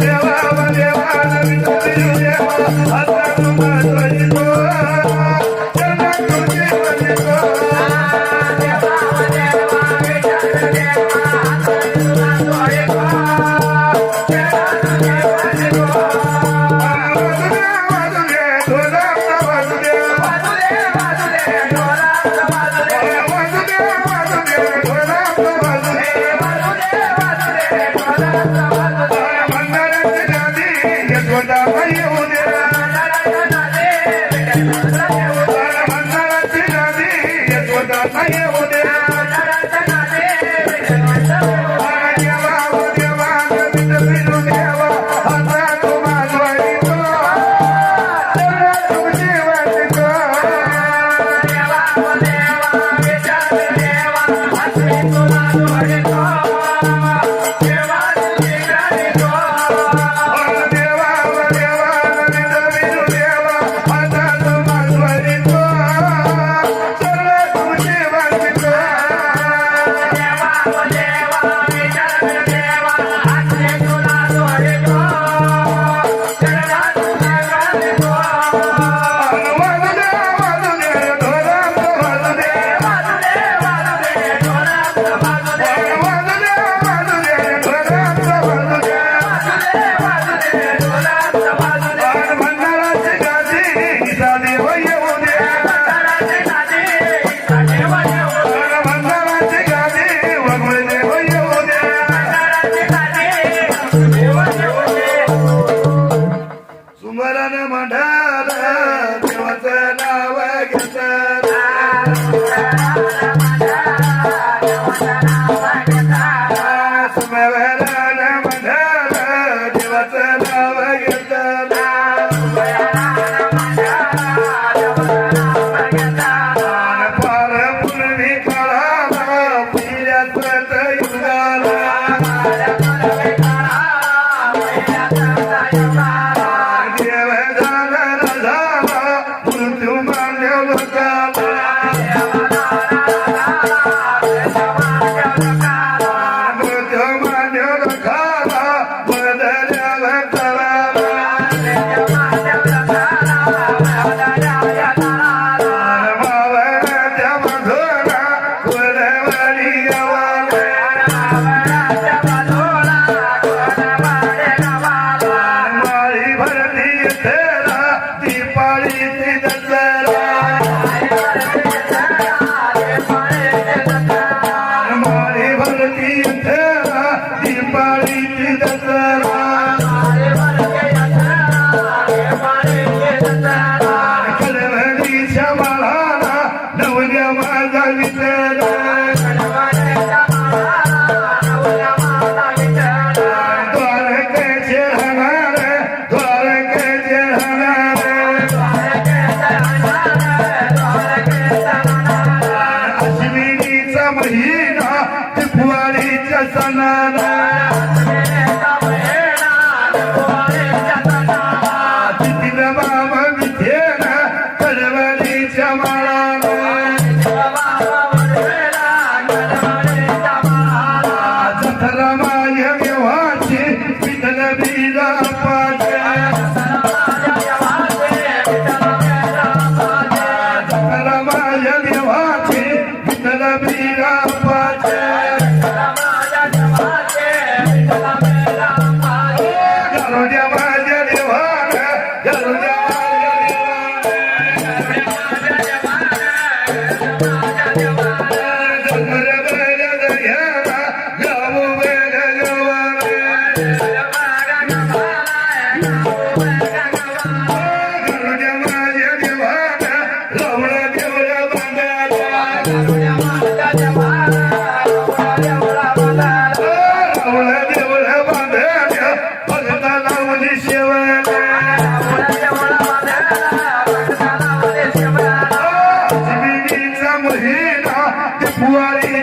देवा देवा I am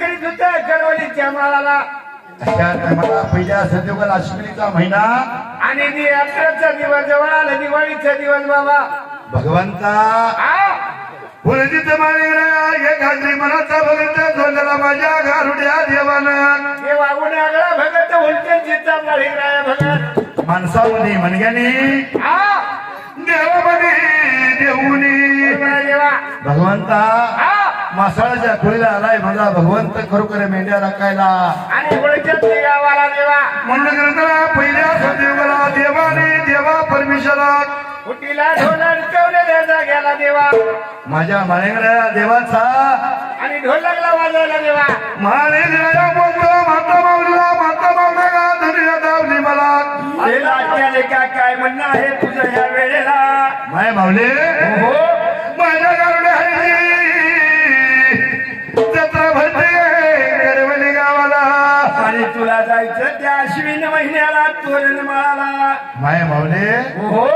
देव राज्य करीत होत टायमाला पहिल्या सदैव अश्विनीचा महिना. आणि अकराचा दिवस जवळ आला दिवाळीचा दिवस बाबा. भगवंता. हा? पुरजित माळेरा हे घातली मनाचा भगत झोलला माझ्या गारुड्या देवानं. हे वागून आगळा भगत उलटे चित्ता राय भगत. माणसामध्ये मनग्याने हा? देवामध्ये देऊनी. देवा भगवंता मासाळाच्या खोलीला आलाय माझा भगवंत खरोखर मेंढ्या राखायला. आणि देवा. ग्रंथाला पहिल्या सदैवला देवाने देवा परमेश्वरा कुटीला देवा. माझ्या माळेंगऱ्या देवाचा. आणि ढोल लागला वाजवायला देवा. माळेंगऱ्या बोलतो माता माऊलीला. मला. हे का काय म्हणणं आहे तुझं ह्या वेळेला? माय माऊली. हो माझ्या गारुड्या हरी जत्रा भरते करवली गावाला. आणि तुला जायचं त्या अश्विन महिन्याला तोरण माळाला. माय माऊली. हो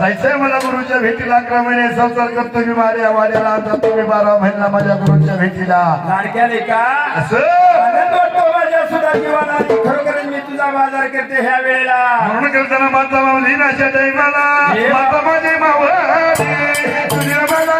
जायचंय मला गुरुच्या भेटीला. अकरा महिने संसार करतो मी माझ्या वाड्याला. जातो मी बारा महिना माझ्या गुरुच्या भेटीला. लाडक्याले का? असं? माझ्या सुद्धा जीवाला मी तुझा बाजार करते ह्या वेळेला. म्हणून करताना माता माऊली नाशा टाईमाला माता माझे मावळे तुझ्या मला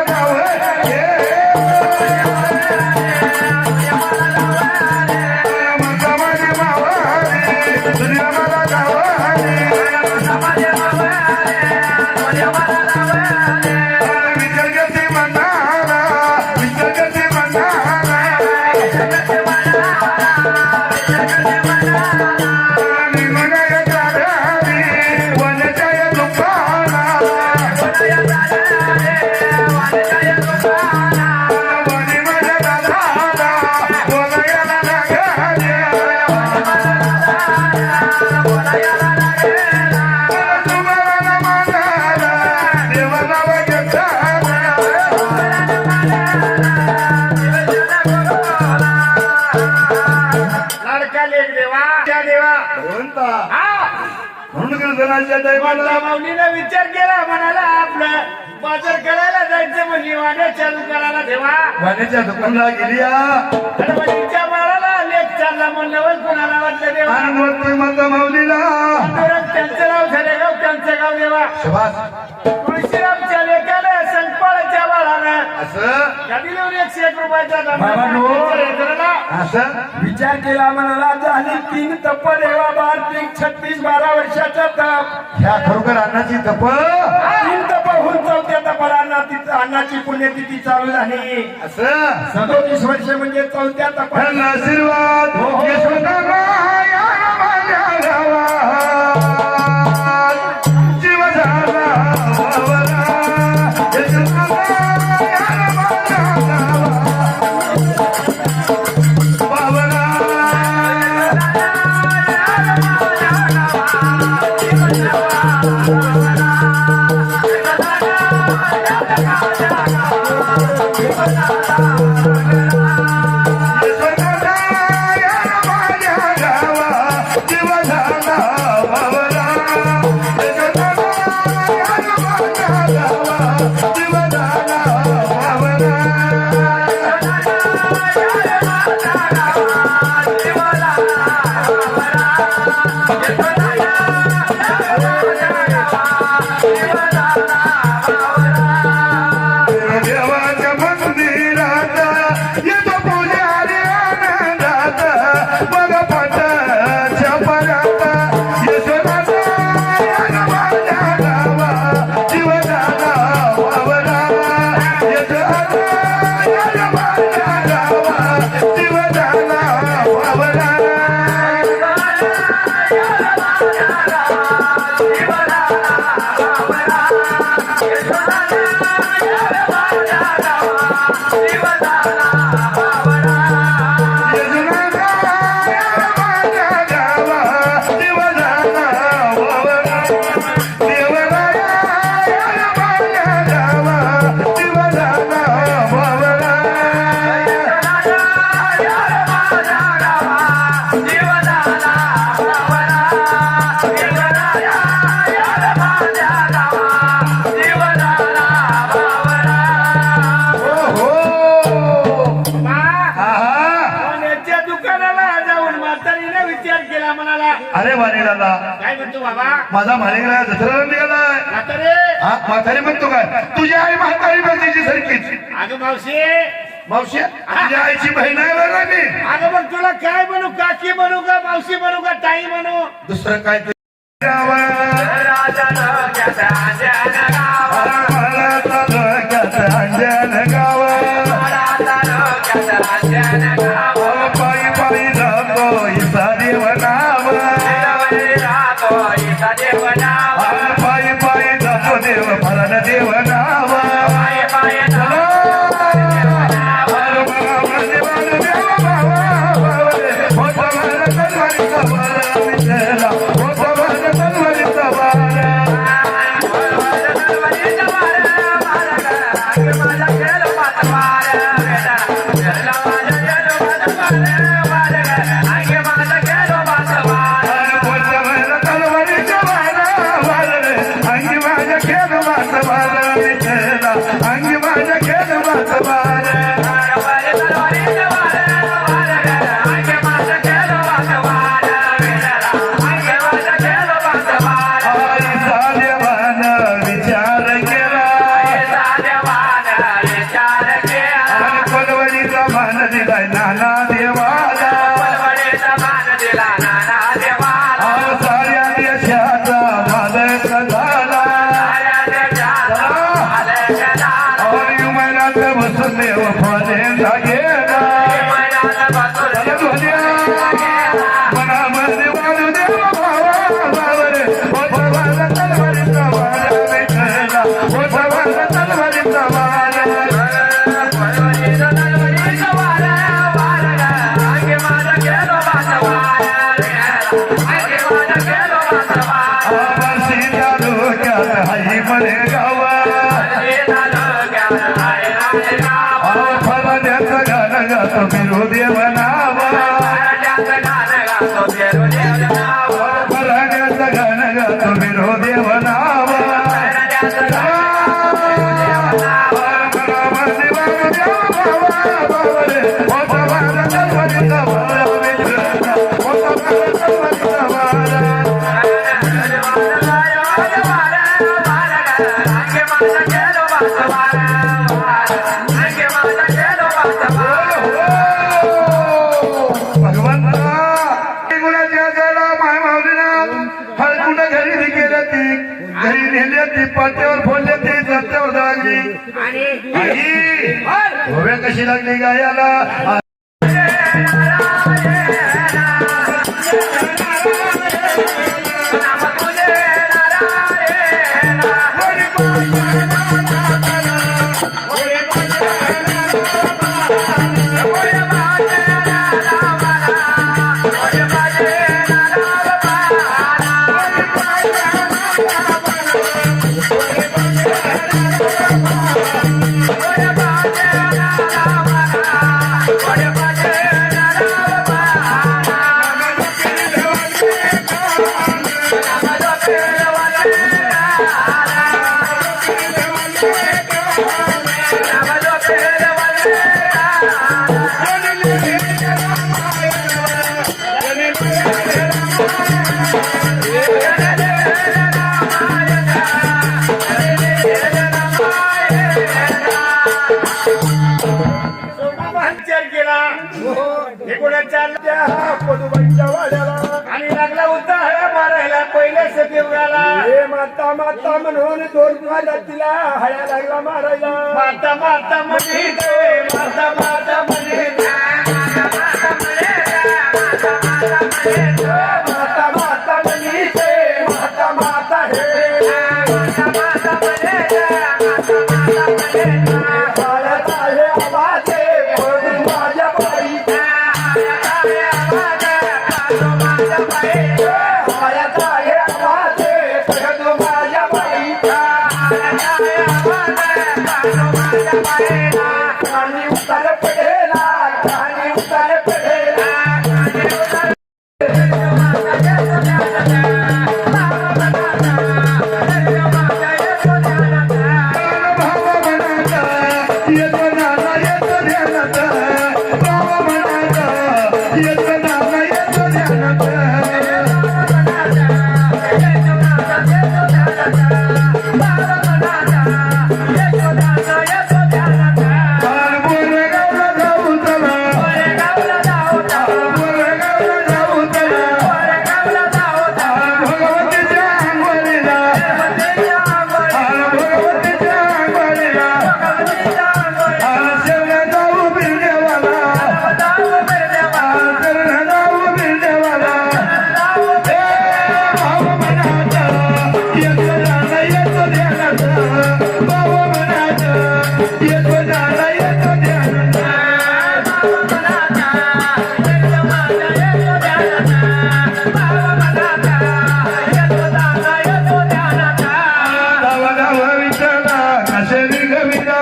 लाडका लेख देवा त्या देवा भगवंता, म्हणून कीर्तनाच्या मला माऊलीनं विचार केला म्हणाला आपलं बाजार करायला जायचं म्हणजे वाड्या चालू करायला देवा वाण्याच्या दुकानला गेली. गणपतीच्या बाळाला लेख चालला म्हणलं वर कोणाला वाटलं देवा? वाटतोय माता माऊलीला. तुरंत त्यांचं नाव झाले गाव त्यांचं गाव देवा. शबास. असं? गाडी लिहून एकशे एक रुपयाचा बाबांनो. दंड असं? विचार केला म्हणाला झाली तीन तप देवा बार तीन छत्तीस बारा वर्षाचा तप. ह्या खरोखर अन्नाची तप? तीन तप होऊन चौथ्या तपाला अन्नाची अन्नाची पुण्यतिथी चालू झाली. असं? सदोतीस वर्ष म्हणजे चौथ्या तपाला. त्यांना आशीर्वाद यशोदाबाया माझ्या దేవదానా మమరా జగదా वाणीला काय म्हणतो बाबा? माझा मालिकला दसऱ्याला निघालाय म्हातारे. हा म्हातारी म्हणतो काय? तुझी आई म्हातारी बहिणीची सारखीच. अगं मावशी. मावशी तुझ्या आईची बहीण आहे बरं मी अगं मग तुला काय म्हणू? काकी म्हणू का मावशी म्हणू का ताई म्हणू? दुसरं काय ते गोव्या कशी लागली गायाला विचार कोणाच्या त्या पदुबाईच्या वाड्याला. आणि लागला होता हळा मारायला पहिल्याच देवळाला हे माता माता म्हणून दोन माझ्या तिला हळ्या लागला मारायला. माता माता म्हणे रे, माता माता म्हणे रे. माता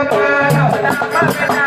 Bueno,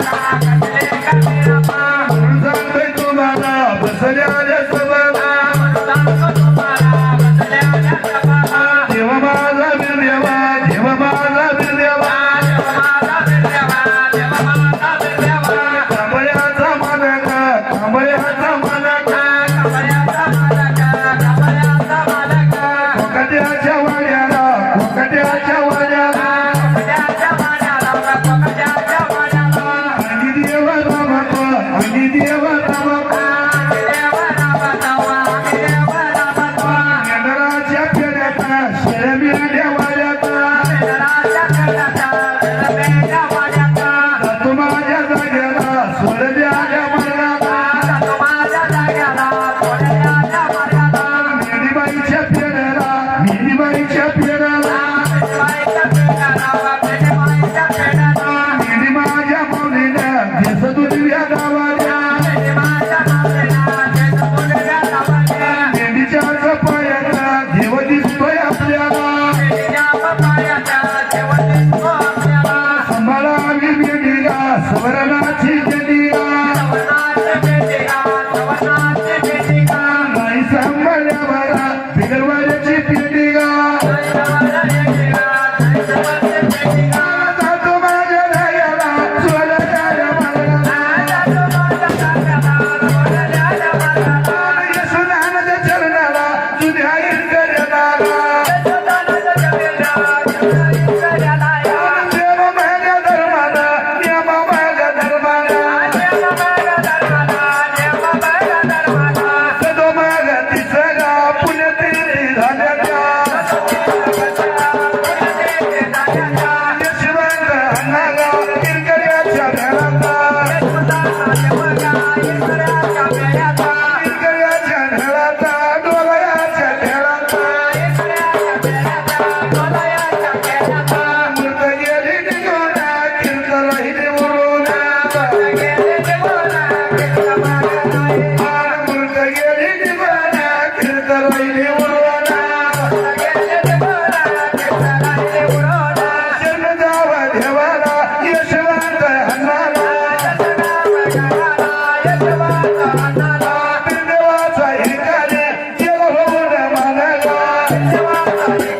झाली